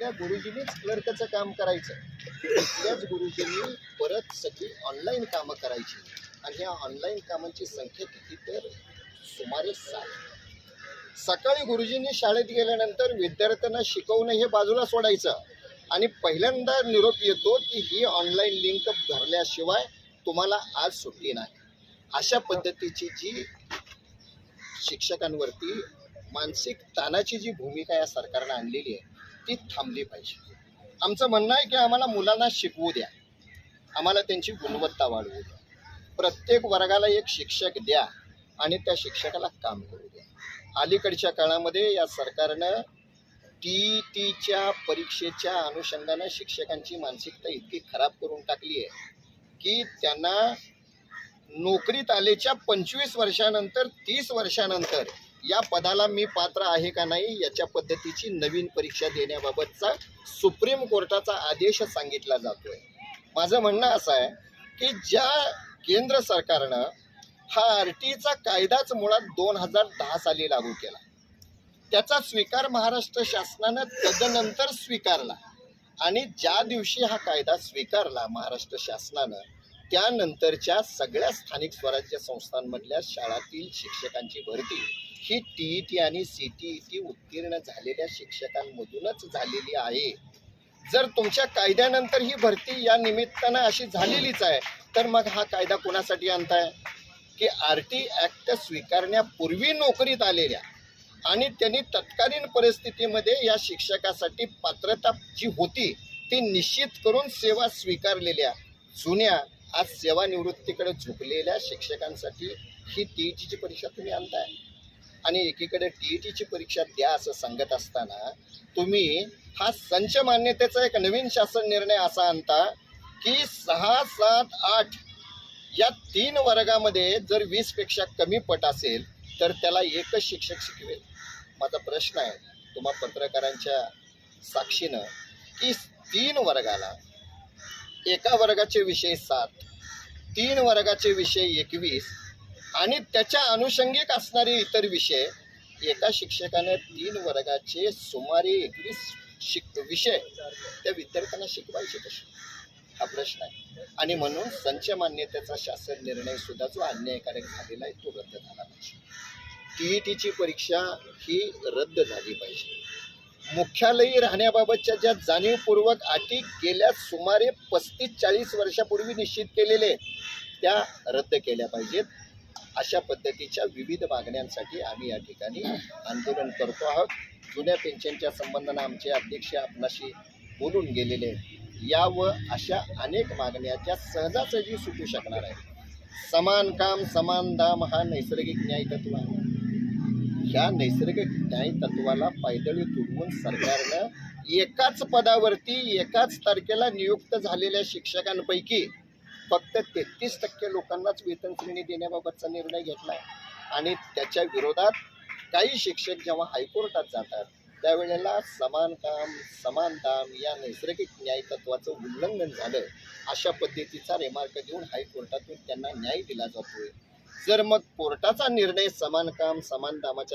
तिथल्या गुरुजींनीच क्लर्कचं काम करायचं. त्याच गुरुजींनी परत सगळी ऑनलाईन कामं करायची. आणि ह्या ऑनलाईन कामांची संख्या किती तर सुमारे सात सकाळी गुरुजींनी शाळेत गेल्यानंतर विद्यार्थ्यांना शिकवणं हे बाजूला सोडायचं. आणि पहिल्यांदा निरोप येतो की ही ऑनलाईन लिंक भरल्याशिवाय तुम्हाला आज सुट्टी नाही. अशा पद्धतीची जी शिक्षकांवरती मानसिक ताणाची जी भूमिका या सरकारनं आणलेली आहे ती थांबली पाहिजे. आमचं म्हणणं आहे की आम्हाला मुलांना शिकवू द्या. आम्हाला त्यांची गुणवत्ता वाढवू द्या. प्रत्येक वर्गाला एक शिक्षक द्या आणि त्या शिक्षकाला काम करू द्या. अलीकडच्या काळामध्ये या सरकारनं टी टीच्या परीक्षेच्या अनुषंगानं शिक्षकांची मानसिकता इतकी खराब करून टाकली आहे की त्यांना नोकरीत आलेच्या पंचवीस वर्षानंतर तीस वर्षानंतर या पदाला मी पात्र आहे का नाही याच्या पद्धतीची नवीन परीक्षा देण्याबाबतचा सुप्रीम कोर्टाचा आदेश सांगितला जातोय. माझं म्हणणं असं आहे की ज्या केंद्र सरकारनं हा आर टीचा कायदाच मुळात दोन हजार दहा साली लागू केला. त्याचा स्वीकार महाराष्ट्र शासनानं तदनंतर स्वीकारला आणि ज्या दिवशी हा कायदा स्वीकारला महाराष्ट्र शासनानं त्यानंतरच्या सगळ्या स्थानिक स्वराज्य संस्थांमधल्या शाळातील शिक्षकांची भरती ही टी ई टी आणि सी टी ई टी उत्तीर्ण झालेल्या शिक्षकांमधूनच झालेली आहे. जर तुमच्या कायद्यानंतर ही भरती या निमित्तानं अशी झालेलीच आहे तर मग हा कायदा कोणासाठी आणताय? की आर टी ॲक्ट स्वीकारण्यापूर्वी नोकरीत आलेल्या आणि त्यांनी तत्कालीन परिस्थितीमध्ये या शिक्षकासाठी पात्रता जी होती ती निश्चित करून सेवा स्वीकारलेल्या जुन्या आज सेवानिवृत्तीकडे झुकलेल्या शिक्षकांसाठी ही टी ईटीची परीक्षा तुम्ही आणताय. आणि एकीकडे टी ई टीची परीक्षा द्या असं सांगत असताना तुम्ही हा संच मान्यतेचा एक नवीन शासन निर्णय असा आणता की सहा सात आठ या तीन वर्गामध्ये जर वीसपेक्षा कमी पट असेल तर त्याला एकच शिक्षक शिकवेल. माझा प्रश्न आहे तुम्हा पत्रकारांच्या साक्षीनं की तीन वर्गाला एका वर्गाचे विषय सात तीन वर्गाचे विषय एकवीस आणि त्याच्या अनुषंगिक असणारे इतर विषय एका शिक्षकाने तीन वर्गाचे सुमारे एकवीस शिक विषय त्या विद्यार्थ्यांना शिकवायचे कसे? हा प्रश्न आहे. आणि म्हणून संच मान्यतेचा शासन निर्णय सुद्धा जो अन्यायकारक झालेला आहे तो रद्द झाला पाहिजे. टी ई टीची परीक्षा ही रद्द झाली पाहिजे. मुख्यालयी राहण्याबाबतच्या ज्या जाणीवपूर्वक अटी गेल्या सुमारे पस्तीस चाळीस वर्षापूर्वी निश्चित केलेले त्या रद्द केल्या पाहिजेत. अशा पद्धतीच्या विविध मागण्यांसाठी आम्ही या ठिकाणी आंदोलन करतो आहोत. जुन्या पेन्शनच्या संबंधानं आमचे अध्यक्ष आपणाशी बोलून गेलेले आहेत. या व अशा अनेक मागण्या त्या सहजासहजी सुटू शकणार आहेत. समान काम समान दाम हा नैसर्गिक न्याय तत्व आहे. ह्या नैसर्गिक न्याय तत्वाला पायदळी तुडवून सरकारनं एकाच पदावरती एकाच तारखेला नियुक्त झालेल्या शिक्षकांपैकी फक्त तेहतीस टक्के लोकांनाच वेतन श्रेणी देण्याबाबतचा निर्णय घेतला आहे आणि त्याच्या विरोधात काही शिक्षक जेव्हा हायकोर्टात जातात त्यावेळेला समान काम समान दाम या नैसर्गिक न्याय तत्वाचं उल्लंघन झालं अशा पद्धतीचा रेमार्क देऊन हायकोर्टातून त्यांना न्याय दिला जातोय. जर मग कोर्टाचा निर्णय समान काम समान दामाच्या